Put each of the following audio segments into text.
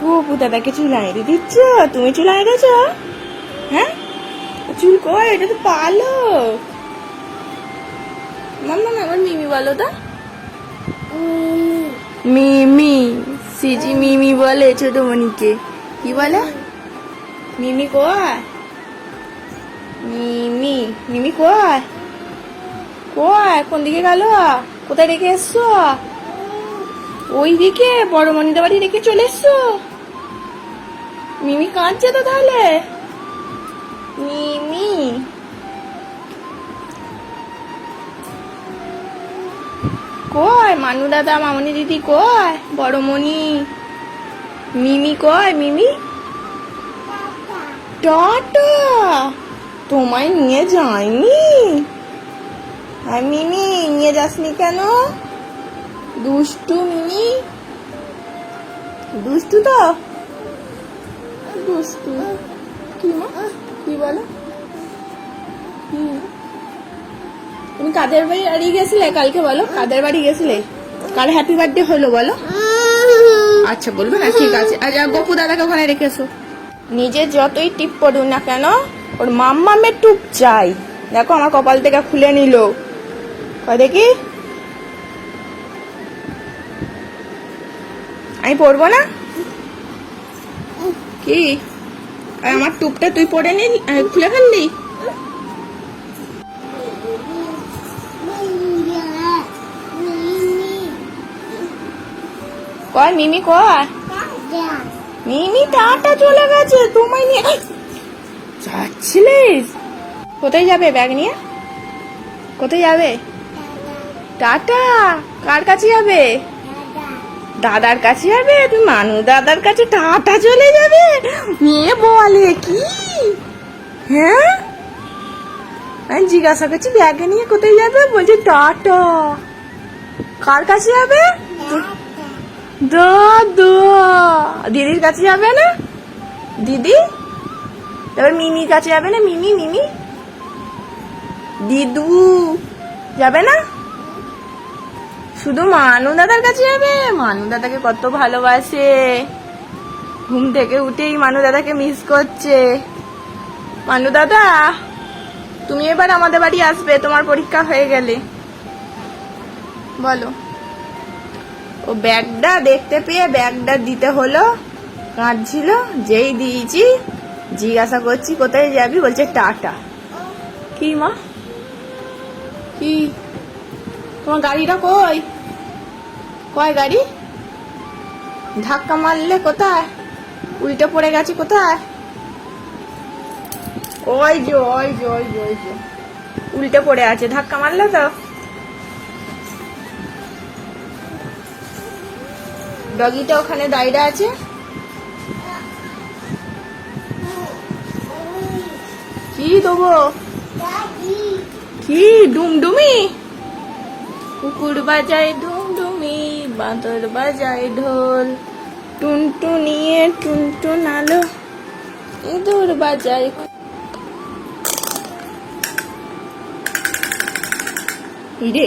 গপু দাদাকে চুল আঁড়ে দিচ্ছ? তুমি চুল আঁড়েছ হ্যাঁ? চুল কই এটা তো পালো মাম্মা আমার মিমি বলো তো। মিমি, সিজি মিমি বলে ছোট মনিকে কি বলে? মিমি কয়? মিমি মিমি কয়? কয়? কোন দিকে গেল? কোথায় রেখে এসছো? ওই দিকে বড় মনিদের বাড়ি রেখে চলে এসছো? মিমি কাঁদছে তো তাহলে? মিমি। কয়? মানু দাদা, মামনি দিদি কয়? বড় মনি মিমি কয়? মিমি? টাটা। তোমায় নিয়ে যায়নি আর মিমি, নিয়ে যাসনি কেন? দুষ্টু মিমি। দুষ্টু তো? দুষ্টু কি মা কি বলো? তুমি কাদের বাড়ি বাড়ি গেছিলে? কালকে বলো, কাদের বাড়ি গেছিলে? কার হ্যাপি বার্থডে হলো বলো? আচ্ছা বলবে না, ঠিক আছে। আজ গপু দাদাকে ওখানে রেখেছো নিজে যতই টিপ পড়ুন না কেন, ওর মাম্মা মাম্মামের টুপ চাই দেখো, আমার কপাল থেকে খুলে নিল। দেখি। আমি পড়ব না? কি? আমার টুপটা তুই পরে নি খুলে ফেললি? কয়, মিমি কয়? মিমি, টাটা চলে গেছে, তোমায় নিয়ে যাচ্ছিলিস? কোথায় যাবে ব্যাগ নিয়ে? কোথায় যাবে? টাটা, কার কাছে যাবে? দাদার কাছে যাবে? তুমি মানু দাদার কাছে টাটা চলে যাবে? মেয়ে বলে কি? হ্যাঁ? আমি জিজ্ঞাসা করছি, ব্যাগে নিয়ে কোথায় যাবে? বলছে, টাটা। কার কাছে যাবে? দাদা দিদির কাছে যাবে না? দিদি? তারপর মিমির কাছে যাবে না? মিমি মিমি? দিদু যাবে না? শুধু মানু দাদার কাছে যাবে? মানু দাদাকে কত ভালোবাসে। ঘুম থেকে উঠেই মানু দাদাকে মিস করছে। মানু দাদা, তুমি এবার আমাদের বাড়ি আসবে, তোমার পরীক্ষা হয়ে গেলে। বলো। ও ব্যাগটা দেখতে পেয়ে ব্যাগটা দিতে হলো, কাঁদছিল, যেই দিয়েছি, জিজ্ঞাসা করছি, কোথায় যাবি? বলছে, টাটা। কি মা? কি তোমার গাড়িটা কই? কয় গাড়ি? ধাক্কা মারলে কোথায়? উল্টে পড়ে গেছে কোথায়? ওই যে ওই যে ওই যে উল্টে পড়ে আছে, ধাক্কা মারলে তো? ডগিটা ওখানে দাঁড়িয়ে আছে? কি দেবো? কি ডুমডুমি? কুকুর বাজায় ডুমডুমি বাঁদর বাজায় ঢোল টুনটু নিয়ে টুনটুন আলো, ইঁদুর বাজায় রে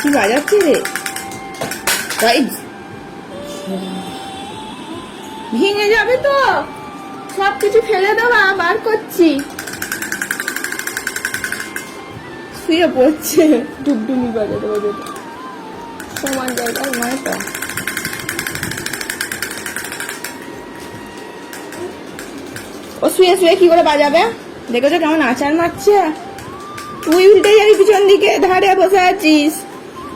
কি বাজাচ্ছে রে? ভেঙে যাবে তো? সব কিছু ফেলে দেওয়া, বার করছি। শুয়ে পড়ছে। ডুবডুমি বাজাতে বাজাতে সমান জায়গায় নয় ও শুয়ে শুয়ে কি করে বাজাবে? দেখেছ কেমন আচার মারছে? তুই উল্টে যাবি পিছন দিকে, ধারে বসে আছিস।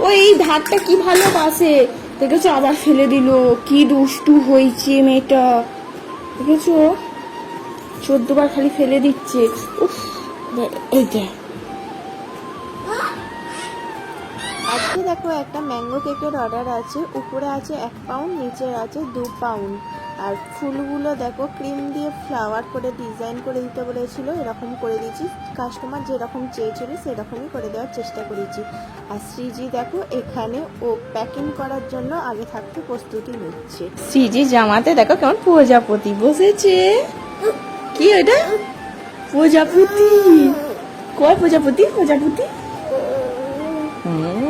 ওই এই ধারটা কি ভালোবাসে দেখেছ আবার ফেলে দিল। কি দুষ্টু হয়েছে মেয়েটা। দেখেছ? চোদ্দবার খালি ফেলে দিচ্ছে। উফ, এই দেখ দেখো, একটা ম্যাঙ্গো কেকের অর্ডার আছে। উপরে আছে এক পাউন্ড নিচে আছে দু পাউন্ড আর ফুলগুলো দেখো ক্রিম দিয়ে ফ্লাওয়ার করে ডিজাইন করে দিতে বলেছিল। এরকম করে দিয়েছি। কাস্টমার যেরকম চেয়েছিল, সেরকমই করে দেওয়ার চেষ্টা করেছি। আর শ্রীজি দেখো, এখানে ও প্যাকিং করার জন্য আগে থাকতে প্রস্তুতি নিচ্ছে। সিজি জামাতে দেখো কেমন প্রজাপতি বসেছে। কি এটা? প্রজাপতি। কয় প্রজাপতি? প্রজাপতি? হুম।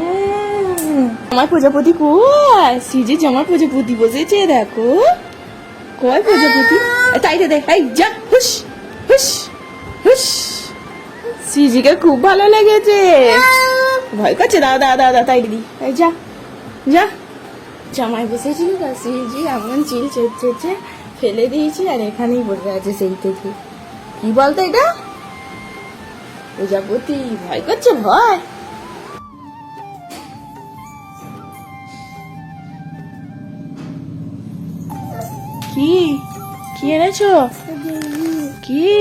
আমার প্রজাপতি কই? সিজে জামার প্রজাপতি বসেছে, দেখো। কয় প্রজাপতি? তাই দেখ, এই যা হুস হুস হুস সিজিকে খুব ভালো লেগেছে। ভয় করছে দাদা দাদা দাদা তাই দিদি। এই যা যা। জামাই বসেছিল, তা সিজি এমন চিল চেঁচেছে ফেলে দিয়েছি, আর এখানেই বসে আছে সেই থেকে কি বলতো এটা? প্রজাপতি, ভয় করছে, ভয়। কি? কি এনেছো? কি?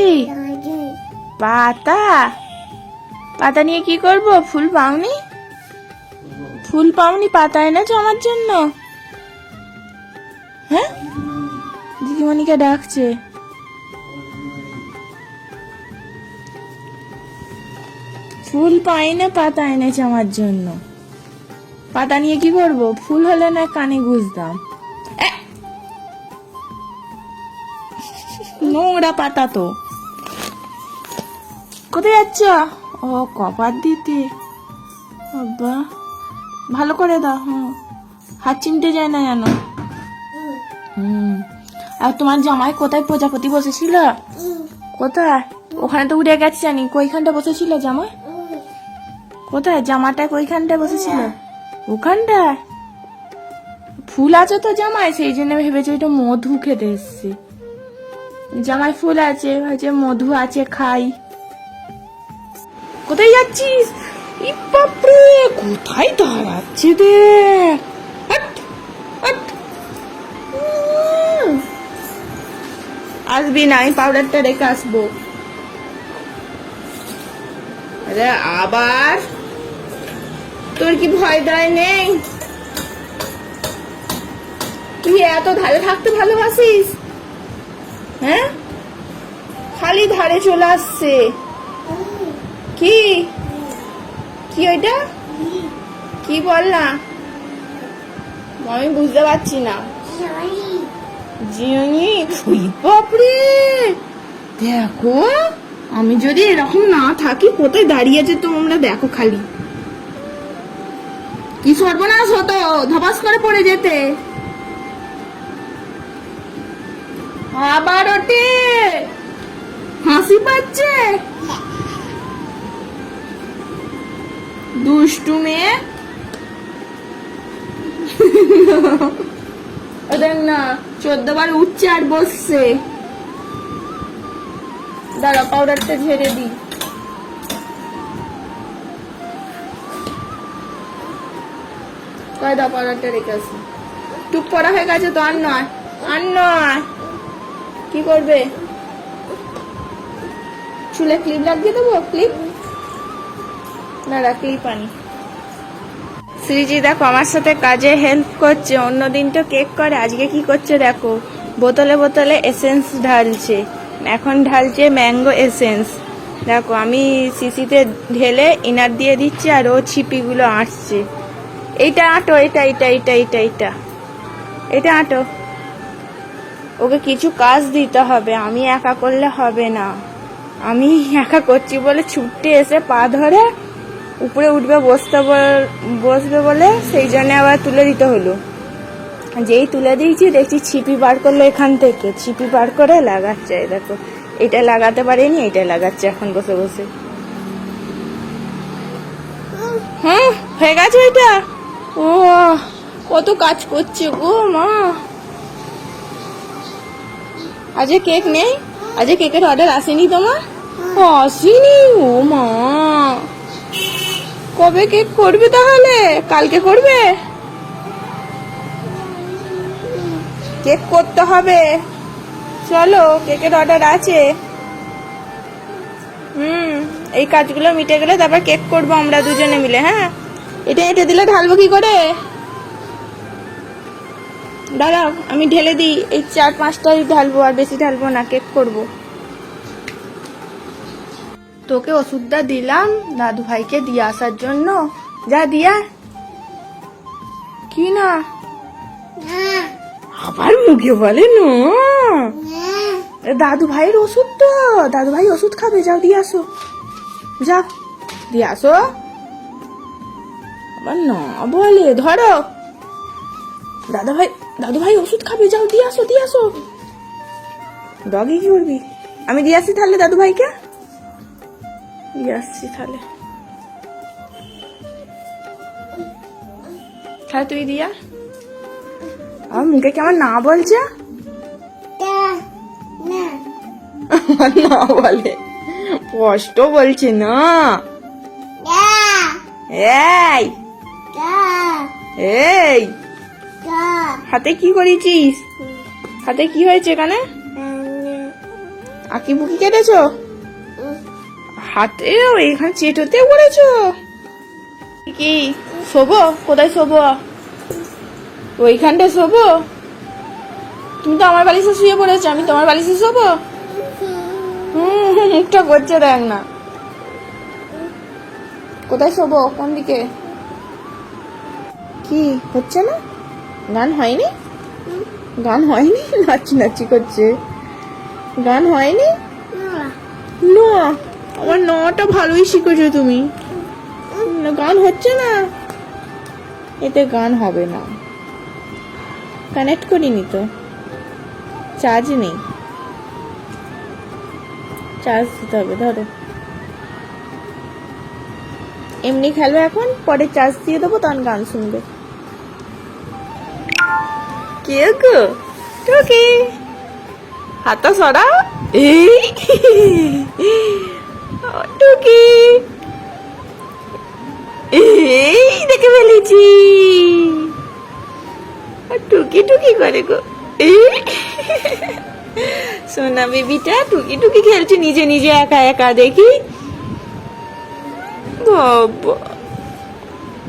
পাতা? পাতা নিয়ে কি করব? ফুল পাওনি? ফুল পাওনি, পাতা এনেছো আমার জন্য? হ্যাঁ? দিদিমণিকে ডাকছে। ফুল পাই না, পাতা এনেছে আমার জন্য। পাতা নিয়ে কি করব? ফুল হলে না কানে গুজতাম নোংরা পাতা তো। কোথায় যাচ্ছ? ও কপার দিতে। বাবা ভালো করে দাও, হুম। হাত চিনতে যায় না জানো হুম। আর তোমার জামাই কোথায় প্রজাপতি বসেছিল? কোথায়? ওখানে তো উড়ে গেছে জানি। কইখানটা বসেছিল জামাই? কোথায়? জামাটা কইখানটায় বসেছিল? ওখানটায়? ফুল আছে তো জামাই, সেই জন্য ভেবেছে এটা মধু খেতে এসছে। জামাই ফুল আছে ভাবছে মধু আছে, খাই। কোথায় যাচ্ছিস? ই বাপরে, কোথায় দাঁড়াচ্ছে। উম। আসবি না, আমি পাউডারটা রেখে আসব। আরে, আবার? তোর কি ভয় দয় নেই? তুই এত ধারে থাকতে ভালোবাসিস? হ্যাঁ? খালি ধারে চলে আসছে। কি? কি ওইটা? কি বল না? আমি বুঝতে পারছি না। জিওনি বাপরে! দেখো, আমি যদি এরকম না থাকি, কোথায় দাঁড়িয়েছে তোমরা? দেখো খালি। কি সর্বনাশ হতো, ধপাস করে পড়ে যেতে। আবার ওটে হাসি পাচ্ছে। দুষ্টু মেয়ে। ওদের না চোদ্দ বার উঠছে আর বসছে। দাঁড়া পাউডারটা ঝেড়ে দিই। কয় দাও পাউডারটা রেখে আসি? টুক পড়া হয়ে গেছে তো, আর নয়। আর নয়। কি করবে? চুলে ক্লিপ লাগিয়ে দেবো? ক্লিপ না ক্লিপ আনি। শ্রীজি, দেখো, আমার সাথে কাজে হেল্প করছে। অন্য দিন তো কেক করে, আজকে কি করছে দেখো? বোতলে বোতলে এসেন্স ঢালছে। এখন ঢালছে ম্যাঙ্গো এসেন্স দেখো, আমি সিসিতে ঢেলে ইনার দিয়ে দিচ্ছি আর ও ছিপিগুলো আঁটছে। এইটা আঁটো এটা এটা এটা এটা এটা এটা আঁটো। ওকে কিছু কাজ দিতে হবে, আমি একা করলে হবে না। আমি একা করছি বলে ছুটতে এসে পা ধরে উপরে উঠবে, বসতে বসবে বলে সেই জন্য আবার তুলে দিতে হলো। যেই তুলে দিয়েছি, দেখছি ছিপি বার করল এখান থেকে। ছিপি বার করে লাগাচ্ছে দেখো, এটা লাগাতে পারিনি, এটা লাগাচ্ছে এখন বসে বসে। হ্যাঁ হয়ে গেছে এটা ও কত কাজ করছে গো মা। আজকে কেক নেই? আজকে কেকের অর্ডার আসেনি তোমার? আসেনি? ও মা। কবে কেক করবে তাহলে? কালকে করবে? কেক করতে হবে। চলো কেকের অর্ডার আছে। হুম, এই কাজগুলো মিটে গেলে তারপর কেক করব আমরা দুজনে মিলে হ্যাঁ? এটা এটা দিলে ঢালবো কি করে? দাঁড়াও আমি ঢেলে দিই। এই চার পাঁচটাই ঢালবো আর বেশি ঢালবো না কেক করব। তোকে ওষুধটা দিলাম দাদু ভাইকে দিয়ে আসার জন্য। যা দিয়া। কি না? আবার মুখে বলে না? দাদু ভাইয়ের ওষুধ তো। দাদু ভাই ওষুধ খাবে যাও দিয়ে আসো। যাও দিয়ে আসো। আবার না বলে ধরো। দাদা ভাই দাদু ভাই ওষুধ খাবে যাও দিয়ে আসো দিয়ে আসো। ডগি কি করবি? আমি দিয়ে আসছি তাহলে দাদু ভাইকে? দিয়ে আসছি তাহলে। তাহলে তুই দিয়া। আমার মুখে কেমন না বলছে? আমার না বলে। কষ্ট বলছে না। এই। এই। হাতে কি করেছিস? হাতে কি হয়েছে এখানে? আকি বুকি কেটেছো? হাতে এখানে চেটোতে করেছ কি? শোবো? কোথায় শোবো? ওইখানটা শোবো? তুমি তো আমার বালিশে শুয়ে পড়েছো আমি তোমার বালিশে শোবো? হুম মুখটা করছে দেখ না। কোথায় শোবো? কোন দিকে? কি হচ্ছে না? গান হয়নি? গান হয়নি? নাচি নাচি করছে। গান হয়নি? না। আমার নটা ভালোই শিখেছো তুমি। গান হচ্ছে না। এতে গান হবে না। কানেক্ট করিনি তো। চার্জ নেই। চার্জ দিতে হবে, ধরো। এমনি খেলবে এখন, পরে চার্জ দিয়ে দেবো, তখন গান শুনবে। কে টুকি হাতটা সরা। এই। টুকি এই দেখে ফেলেছি। টুকি টুকি করে গো। এই। সোনা বেবিটা টুকি টুকি খেলছে নিজে নিজে একা একা দেখি। বাবা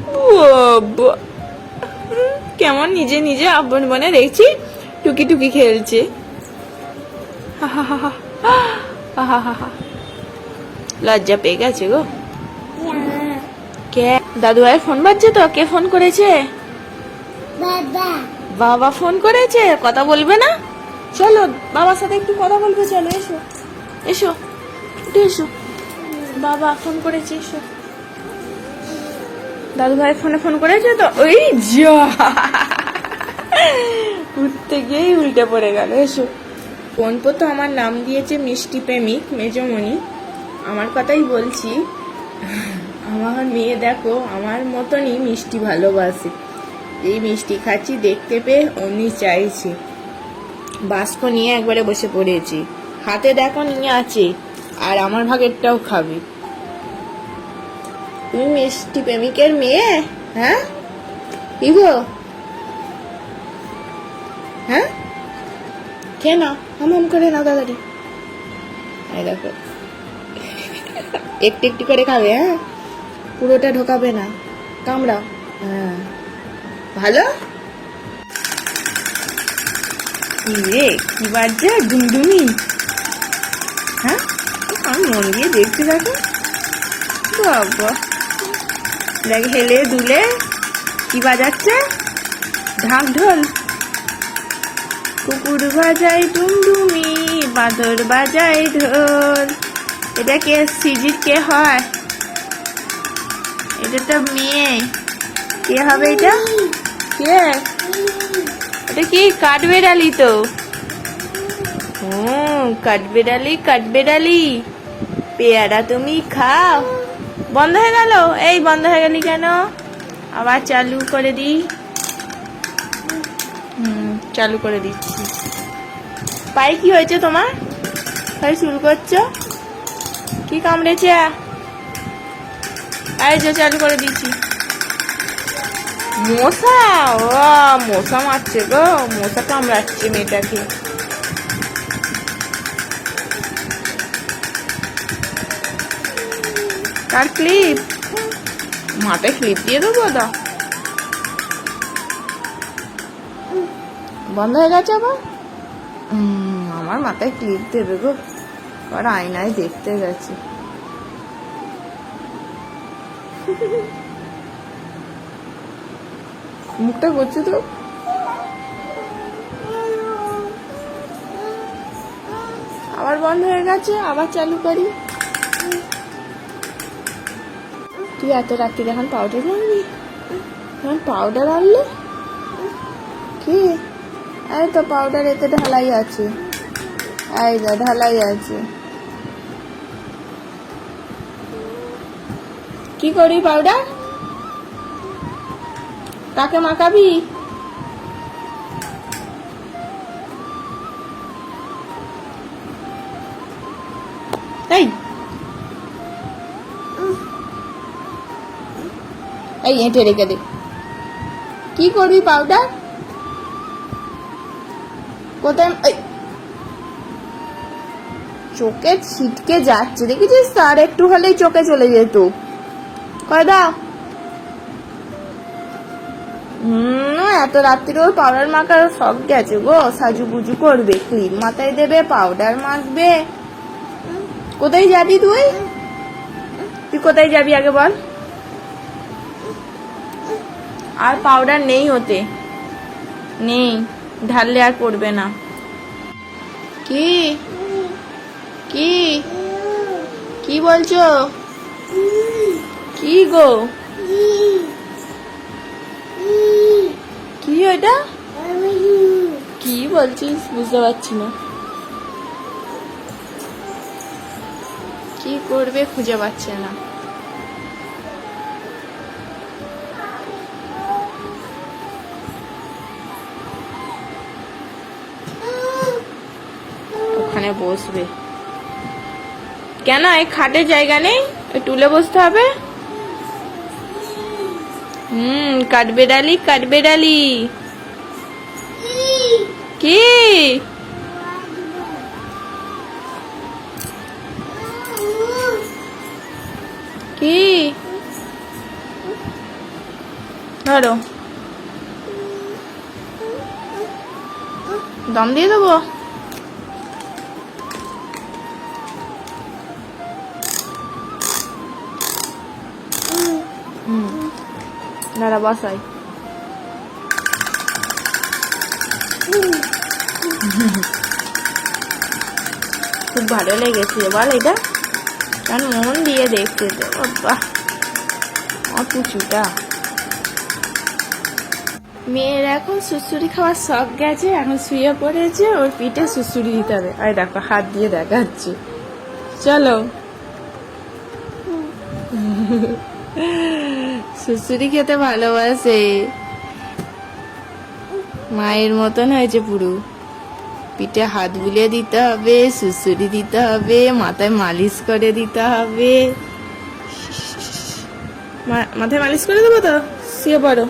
বাবা। কেমন নিজে নিজে আপন মনে দেখছি টুকি টুকি খেলছে। লজ্জা পেয়ে গেছে গো। কে? দাদু ভাই ফোন বাজছে তো? কে ফোন করেছে? বাবা। ফোন করেছে? কথা বলবে না? চলো বাবার সাথে একটু কথা বলবে চলো এসো। এসো একটু এসো। বাবা ফোন করেছে এসো। দাদু ভাই ফোনে ফোন করেছে তো, ওই যা। উঠতে গিয়েই উল্টে পড়ে গেল, এসো। পনপো তো আমার নাম দিয়েছে মিষ্টি প্রেমিক মেজমণি। আমার কথাই বলছি, আমার মেয়ে দেখো, আমার মতনই মিষ্টি ভালোবাসে। এই মিষ্টি খাচ্ছি দেখতে পেয়ে অমনি চাইছি। বাস্ক নিয়ে একবারে বসে পড়েছি। হাতে দেখো নিয়ে আছে, আর আমার ভাগেরটাও খাবে। তুমি মিষ্টি প্রেমিকের মেয়ে? হ্যাঁ? কি গো হ্যাঁ? কে না হাম করে না দাদারি দেখো। একটু একটু করে খাবে হ্যাঁ? পুরোটা ঢোকাবে না। কামড়াও। হ্যাঁ। ভালো? রে কি বাজছে ডুমডুমি হ্যাঁ? আমি মন দিয়ে দেখতে দেখো। বাবা। দেখ হেলে দুলে, কি বাজাচ্ছে? ঢাক ঢোল। কুকুর বাজাই ডুমডুমি বাঁদর বাজাই ঢোল। এটা কে সিজির কে হয়? এটা তো মেয়ে। কে হবে এটা? কে? এটা কি, কাঠবেড়ালি তো? হুম, কাঠবেড়ালি কাঠবেড়ালি। পেয়ারা তুমি খাও। বন্ধ হয়ে গেল? এই বন্ধ হয়ে গেলি কেন? আবার চালু করে দিই হুম, চালু করে দিচ্ছি। পায়ে কি হয়েছে তোমার? পায়ে চুল করছ? কি কামড়েছে? এই যে, চালু করে দিচ্ছি। মশা? ও, মশা মারছে গো। মশা কামড়াচ্ছে মেয়েটাকে। কার ক্লিপ মাথায় ক্লিপ দিয়ে দেবো দা বন্ধ হয়ে গেছে আবার? আমার মাথায় ক্লিপ দেবে। গো আর আয়নায় দেখতে গেছে। মুখটা করছে তো? আবার বন্ধ হয়ে গেছে, আবার চালু করি। তুই এত রাত্রি এখন পাউডার আনলি এখন পাউডার আনলে? কি? এই তো পাউডার এতে ঢালাই আছে। এই যা, ঢালাই আছে। কি করি পাউডার কাকে মাখাবি? এই এঁটে রেখে দে। কি করবি পাউডার? কোথায়? চোখে ছিটকে যাচ্ছে। দেখেছিস তো আর একটু হলেই চোখে চলে যেত। কয় এত রাত্রিরেও পাউডার মাখার শখ গেছে গো। সাজু গুজু করবে, ক্রিম মাথায় দেবে, পাউডার মাখবে। কোথায় যাবি তুই? তুই কোথায় যাবি আগে বল? আর পাউডার নেই ওতে। নেই ঢাললে আর পড়বে না। কি? কি? কি বলছো? কি গো? কি ওটা কি বলছিস? বুঝতে পারছি না। কি করবে খুঁজে পাচ্ছে না। ওখানে বসবে। কেন? এই খাটে জায়গা নেই? এই টুলে বসতে হবে? হুম কাটবে ডালি কাটবে ডালি কি? কি? ধরো। দম দিয়ে দেবো? দাঁড়া বসাই খুব ভালো লেগেছে বল এটা। কারণ মন দিয়ে দেখতে তো বাবা আমার পুচুটা মেয়ের এখন সুসুরি খাওয়ার শখ গেছে, এখন শুয়ে পড়েছে, ওর পিঠে সুসুরি দিতে হবে। আর দেখো, হাত দিয়ে দেখাচ্ছে। চলো। সুসুরি খেতে ভালোবাসে। মায়ের মতন হয়েছে পুরু। পিঠে হাত বুলিয়ে দিতে হবে সুসুরি দিতে হবে, মাথায় মালিশ করে দিতে হবে। মাথায় মালিশ করে দেবো তো? শুয়ে পড়ো।